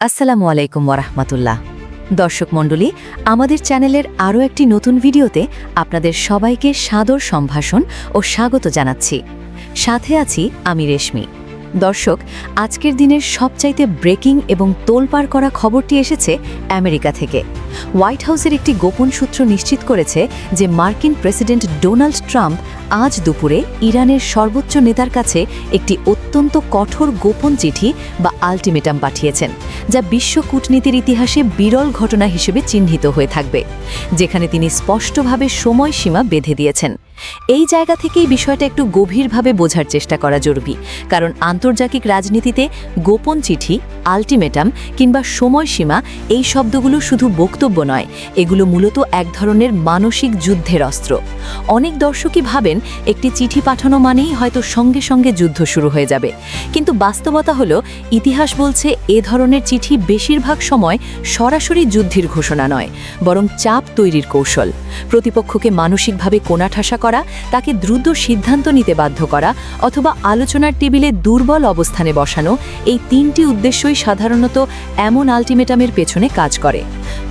আসসালামু আলাইকুম ওরহমতুল্লাহ দর্শক মণ্ডলী, আমাদের চ্যানেলের আরও একটি নতুন ভিডিওতে আপনাদের সবাইকে সাদর সম্ভাষণ ও স্বাগত জানাচ্ছি। সাথে আছি আমি রেশমি। দর্শক, আজকের দিনের সবচাইতে ব্রেকিং এবং তোলপাড় করা খবরটি এসেছে আমেরিকা থেকে। হোয়াইট হাউসের একটি গোপন সূত্র নিশ্চিত করেছে যে মার্কিন প্রেসিডেন্ট ডোনাল্ড ট্রাম্প আজ দুপুরে ইরানের সর্বোচ্চ নেতার কাছে একটি অত্যন্ত কঠোর গোপন চিঠি বা আলটিমেটাম পাঠিয়েছেন, যা বিশ্ব কূটনীতির ইতিহাসে বিরল ঘটনা হিসেবে চিহ্নিত হয়ে থাকবে, যেখানে তিনি স্পষ্টভাবে সময়সীমা বেঁধে দিয়েছেন। এই জায়গা থেকেই বিষয়টা একটু গভীরভাবে বোঝার চেষ্টা করা জরুরি। কারণ আন্তর্জাতিক রাজনীতিতে গোপন চিঠি, আলটিমেটাম কিংবা সময়সীমা, এই শব্দগুলো শুধু বক্তব্য নয়, এগুলো মূলত এক ধরনের মানসিক যুদ্ধের অস্ত্র। অনেক দর্শকই ভাবেন একটি চিঠি পাঠানো মানেই হয়তো সঙ্গে সঙ্গে যুদ্ধ শুরু হয়ে যাবে। কিন্তু বাস্তবতা হলো, ইতিহাস বলছে এ ধরনের চিঠি বেশিরভাগ সময় সরাসরি যুদ্ধের ঘোষণা নয়, বরং চাপ তৈরির কৌশল। প্রতিপক্ষকে মানসিকভাবে কোণাঠাসা করা, তাকে দ্রুত সিদ্ধান্ত নিতে বাধ্য করা অথবা আলোচনার টেবিলে দুর্বল অবস্থানে বসানো, এই তিনটি উদ্দেশ্যই সাধারণত এমন আলটিমেটামের পেছনে কাজ করে।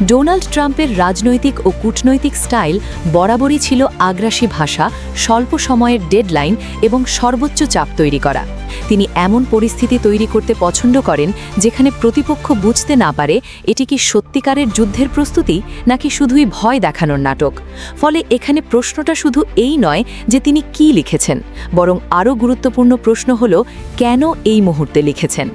ডোনাল্ড ট্রাম্পের রাজনৈতিক ও কূটনৈতিক স্টাইল বরাবরই ছিল আগ্রাসী ভাষা, স্বল্প সময়ের ডেডলাইন এবং সর্বোচ্চ চাপ তৈরি করা। তিনি এমন পরিস্থিতি তৈরি করতে পছন্দ করেন যেখানে প্রতিপক্ষ বুঝতে না পারে এটি কি সত্যিকারের যুদ্ধের প্রস্তুতি নাকি শুধুই ভয় দেখানোর নাটক। ফলে এখানে প্রশ্নটা শুধু এই নয় যে তিনি কি লিখেছেন, বরং আরও গুরুত্বপূর্ণ প্রশ্ন হল, কেন এই মুহূর্তে লিখেছেন?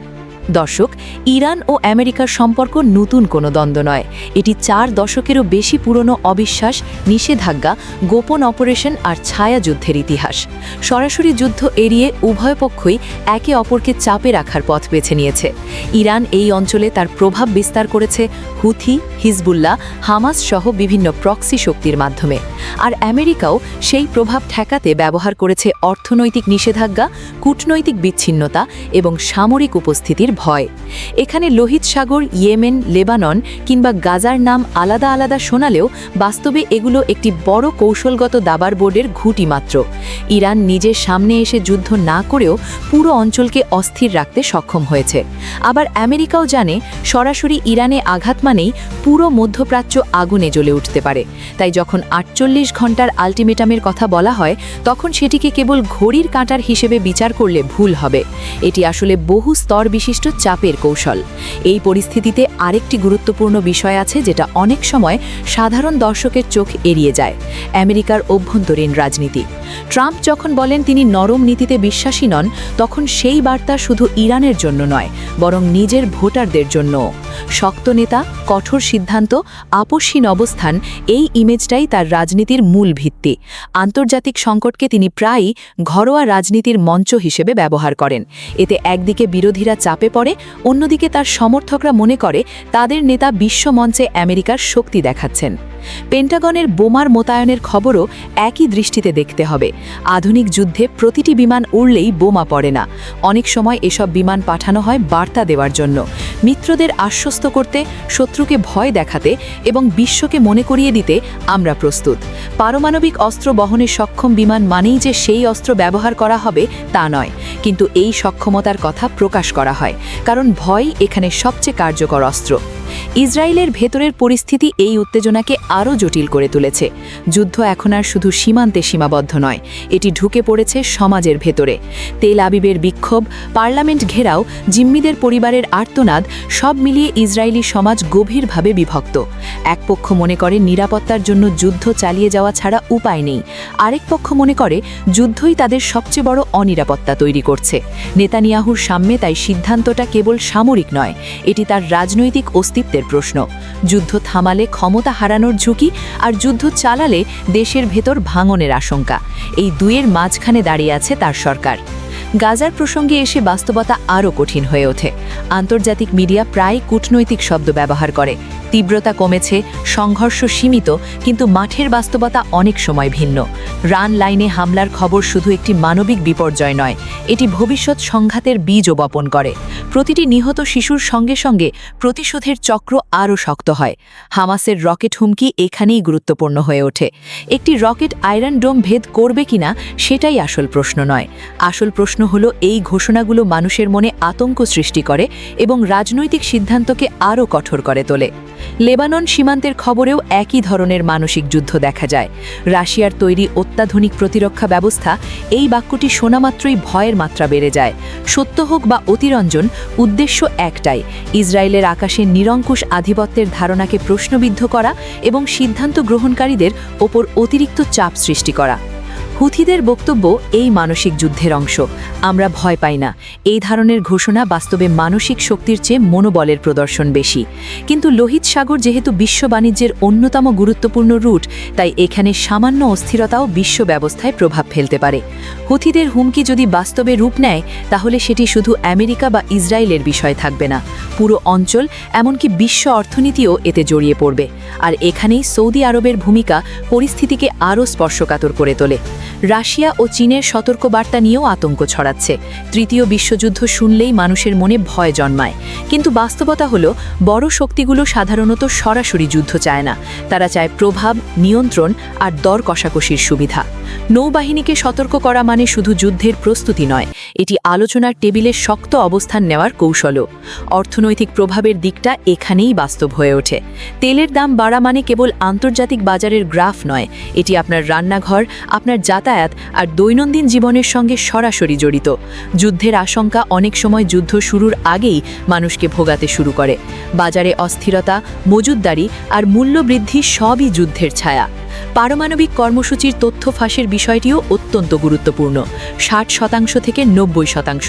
দর্শক ইরান ও আমেরিকার সম্পর্ক নতুন কোনো দ্বন্দ্ব নয়। এটি চার দশকেরও বেশি পুরনো অবিশ্বাস, নিষেধাজ্ঞা, গোপন অপারেশন আর ছায়া যুদ্ধের ইতিহাস। সরাসরি যুদ্ধ এড়িয়ে উভয় পক্ষই একে অপরকে চাপে রাখার পথ বেছে নিয়েছে। ইরান এই অঞ্চলে তার প্রভাব বিস্তার করেছে হুথি, হিজবুল্লাহ, হামাস সহ বিভিন্ন প্রক্সি শক্তির মাধ্যমে। আর আমেরিকাও সেই প্রভাব ঠেকাতে ব্যবহার করেছে অর্থনৈতিক নিষেধাজ্ঞা, কূটনৈতিক বিচ্ছিন্নতা এবং সামরিক উপস্থিতির ভয়। এখানে লোহিত সাগর, ইয়েমেন, লেবানন কিংবা গাজার নাম আলাদা আলাদা শোনালেও বাস্তবে এগুলো একটি বড় কৌশলগত দাবার বোর্ডের ঘুঁটি মাত্র। ইরান নিজের সামনে এসে যুদ্ধ না করেও পুরো অঞ্চলকে অস্থির রাখতে সক্ষম হয়েছে। আবার আমেরিকাও জানে, সরাসরি ইরানে আঘাত মানেই পুরো মধ্যপ্রাচ্য আগুনে জ্বলে উঠতে পারে। তাই যখন আটচল্লিশ ঘণ্টার আলটিমেটামের কথা বলা হয়, তখন সেটিকে কেবল ঘড়ির কাঁটার হিসেবে বিচার করলে ভুল হবে। এটি আসলে বহু স্তর বিশিষ্ট চাপের কৌশল। এই পরিস্থিতিতে আরেকটি গুরুত্বপূর্ণ বিষয় আছে যেটা অনেক সময় সাধারণ দর্শকের চোখ এড়িয়ে যায়, আমেরিকার অভ্যন্তরীণ রাজনীতি। ট্রাম্প যখন বলেন তিনি নরম নীতিতে বিশ্বাসী নন, তখন সেই বার্তা শুধু ইরানের জন্য নয়, বরং নিজের ভোটারদের জন্য শক্ত নেতা, কঠোর সিদ্ধান্ত আপসহীন অবস্থান, এই ইমেজটাই তার রাজনীতির মূল ভিত্তি। আন্তর্জাতিক সংকটকে তিনি প্রায়ই ঘরোয়া রাজনীতির মঞ্চ হিসেবে ব্যবহার করেন। এতে একদিকে বিরোধীরা চাপে পড়ে অন্যদিকে তার সমর্থকরা মনে করে তাদের নেতা বিশ্বমঞ্চে আমেরিকার শক্তি দেখাচ্ছেন। পেন্টাগনের বোমার মোতায়েনের খবরও একই দৃষ্টিতে দেখতে হবে। আধুনিক যুদ্ধে প্রতিটি বিমান উড়লেই বোমা পড়ে না। অনেক সময় এসব বিমান পাঠানো হয় বার্তা দেওয়ার জন্য। মিত্রদের আশ্বস্ত করতে, শত্রুকে ভয় দেখাতে এবং বিশ্বকে মনে করিয়ে দিতে আমরা প্রস্তুত। পারমাণবিক অস্ত্র বহনে সক্ষম বিমান মানেই যে সেই অস্ত্র ব্যবহার করা হবে তা নয়। কিন্তু এই সক্ষমতার কথা প্রকাশ করা হয়, কারণ ভয় এখানে সবচেয়ে কার্যকর অস্ত্র। ইসরায়েলের ভেতরের পরিস্থিতি এই উত্তেজনাকে আরও জটিল করে তুলেছে। যুদ্ধ এখন আর শুধু সীমান্তে সীমাবদ্ধ নয়, এটি ঢুকে পড়েছে সমাজের ভেতরে। তেল আবিবের বিক্ষোভ, পার্লামেন্ট ঘেরাও, জিম্মিদের পরিবারের আর্তনাদ, সব মিলিয়ে ইসরায়েলি সমাজ গভীরভাবে বিভক্ত। এক পক্ষ মনে করে নিরাপত্তার জন্য যুদ্ধ চালিয়ে যাওয়া ছাড়া উপায় নেই। আরেক পক্ষ মনে করে যুদ্ধই তাদের সবচেয়ে বড় অনিরাপত্তা তৈরি করছে। নেতানিয়াহুর সামনে তাই সিদ্ধান্তটা কেবল সামরিক নয়, এটি তার রাজনৈতিক অস্তিত্বের প্রশ্ন। যুদ্ধ থামালে ক্ষমতা হারানোর ঝুঁকি আর যুদ্ধ চালালে দেশের ভেতর ভাঙনের আশঙ্কা। এই দুয়ের মাঝখানে দাঁড়িয়ে আছে তার সরকার। গাজার প্রসঙ্গে এসে বাস্তবতা আরও কঠিন হয়ে ওঠে। আন্তর্জাতিক মিডিয়া প্রায় কূটনৈতিক শব্দ ব্যবহার করে। তীব্রতা কমেছে, সংঘর্ষ সীমিত, কিন্তু মাঠের বাস্তবতা অনেক সময় ভিন্ন। রান লাইনে হামলার খবর শুধু একটি মানবিক বিপর্যয় নয়, এটি ভবিষ্যৎ সংঘাতের বীজও বপন করে। প্রতিটি নিহত শিশুর সঙ্গে সঙ্গে প্রতিশোধের চক্র আরও শক্ত হয়। হামাসের রকেট হুমকি এখানেই গুরুত্বপূর্ণ হয়ে ওঠে। একটি রকেট আয়রন ডোম ভেদ করবে কিনা, সেটাই আসল প্রশ্ন নয়। আসল প্রশ্ন প্রশ্ন হলো, এই ঘোষণাগুলো মানুষের মনে আতঙ্ক সৃষ্টি করে এবং রাজনৈতিক সিদ্ধান্তকে আরও কঠোর করে তোলে। লেবানন সীমান্তের খবরেও একই ধরনের মানসিক যুদ্ধ দেখা যায়। রাশিয়ার তৈরি অত্যাধুনিক প্রতিরক্ষা ব্যবস্থা এই বাক্যটি শোনামাত্রই ভয়ের মাত্রা বেড়ে যায়। সত্য হোক বা অতিরঞ্জন, উদ্দেশ্য একটাই, ইসরায়েলের আকাশে নিরঙ্কুশ আধিপত্যের ধারণাকে প্রশ্নবিদ্ধ করা এবং সিদ্ধান্ত গ্রহণকারীদের ওপর অতিরিক্ত চাপ সৃষ্টি করা। হুথিদের বক্তব্য এই মানসিক যুদ্ধের অংশ। আমরা ভয় পাই না। এই ধরনের ঘোষণা বাস্তবে মানসিক শক্তির চেয়ে মনোবলের প্রদর্শন বেশি। কিন্তু লোহিত সাগর যেহেতু বিশ্ব বাণিজ্যের অন্যতম গুরুত্বপূর্ণ রুট, তাই এখানে সামান্য অস্থিরতাও বিশ্ব ব্যবস্থায় প্রভাব ফেলতে পারে। হুথিদের হুমকি যদি বাস্তবে রূপ নেয়, তাহলে সেটি শুধু আমেরিকা বা ইসরায়েলের বিষয় থাকবে না। পুরো অঞ্চল, এমনকি বিশ্ব অর্থনীতিও এতে জড়িয়ে পড়বে। আর এখানেই সৌদি আরবের ভূমিকা পরিস্থিতিকে আরও স্পর্শকাতর করে তোলে। রাশিয়া ও চীনের সতর্কবার্তা নিয়েও আতঙ্ক ছড়াচ্ছে। তৃতীয় বিশ্বযুদ্ধ শুনলেই মানুষের মনে ভয় জন্মায়। কিন্তু বাস্তবতা হলো, বড় শক্তিগুলো সাধারণত সরাসরি যুদ্ধ চায় না। তারা চায় প্রভাব, নিয়ন্ত্রণ আর দর কষাকষির সুবিধা। নৌবাহিনীকে সতর্ক করা মানে শুধু যুদ্ধের প্রস্তুতি নয়, এটি আলোচনার টেবিলে শক্ত অবস্থান নেওয়ার কৌশলও। অর্থনৈতিক প্রভাবের দিকটা এখানেই বাস্তব হয়ে ওঠে। তেলের দাম বাড়া মানে কেবল আন্তর্জাতিক বাজারের গ্রাফ নয়, এটি আপনার রান্নাঘর, আপনার যাতায়াত আর দৈনন্দিন জীবনের সঙ্গে সরাসরি জড়িত। যুদ্ধের আশঙ্কা অনেক সময় যুদ্ধ শুরুর আগেই মানুষকে ভোগাতে শুরু করে। বাজারে অস্থিরতা, মজুদদারি আর মূল্যবৃদ্ধি সবই যুদ্ধের ছায়া। পারমাণবিক কর্মসূচির তথ্য ফাঁসের বিষয়টিও অত্যন্ত গুরুত্বপূর্ণ, ষাট শতাংশ থেকে নব্বই শতাংশ।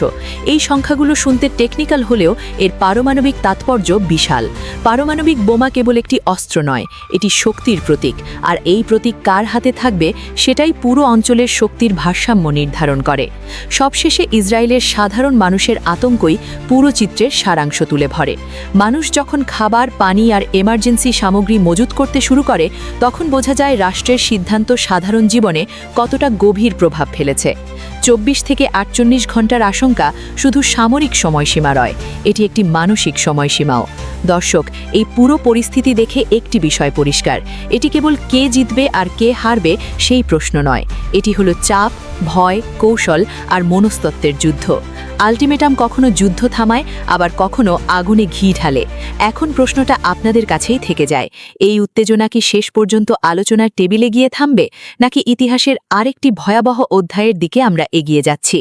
এই সংখ্যাগুলো শুনতে টেকনিক্যাল হলেও এর পারমাণবিক তাৎপর্য বিশাল। পারমাণবিক বোমা কেবল একটি অস্ত্র নয়, এটি শক্তির প্রতীক। আর এই প্রতীক কার হাতে থাকবে সেটাই পুরো অঞ্চলের শক্তির ভারসাম্য নির্ধারণ করে। সবশেষে ইসরায়েলের সাধারণ মানুষের আতঙ্কই পুরো চিত্রের সারাংশ তুলে ভরে মানুষ যখন খাবার, পানি আর এমার্জেন্সি সামগ্রী মজুত করতে শুরু করে, তখন বোঝা যায় রাষ্ট্রের সিদ্ধান্ত সাধারণ জীবনে কতটা গভীর প্রভাব ফেলেছে। চব্বিশ থেকে আটচল্লিশ ঘণ্টার আশঙ্কা শুধু সামরিক সময়সীমা রয় এটি একটি মানসিক সময়সীমাও। দর্শক, এই পুরো পরিস্থিতি দেখে একটি বিষয় পরিষ্কার, এটি কেবল কে জিতবে আর কে হারবে সেই প্রশ্ন নয়, এটি হলো চাপ, ভয়, কৌশল আর মনস্তত্ত্বের যুদ্ধ। আলটিমেটাম কখনো যুদ্ধ থামায়, আবার কখনো আগুনে ঘি ঢালে। এখন প্রশ্নটা আপনাদের কাছেই থেকে যায়, এই উত্তেজনা কি শেষ পর্যন্ত আলোচনার টেবিলে গিয়ে থামবে, নাকি ইতিহাসের আরেকটি ভয়াবহ অধ্যায়ের দিকে আমরা এগিয়ে যাচ্ছি।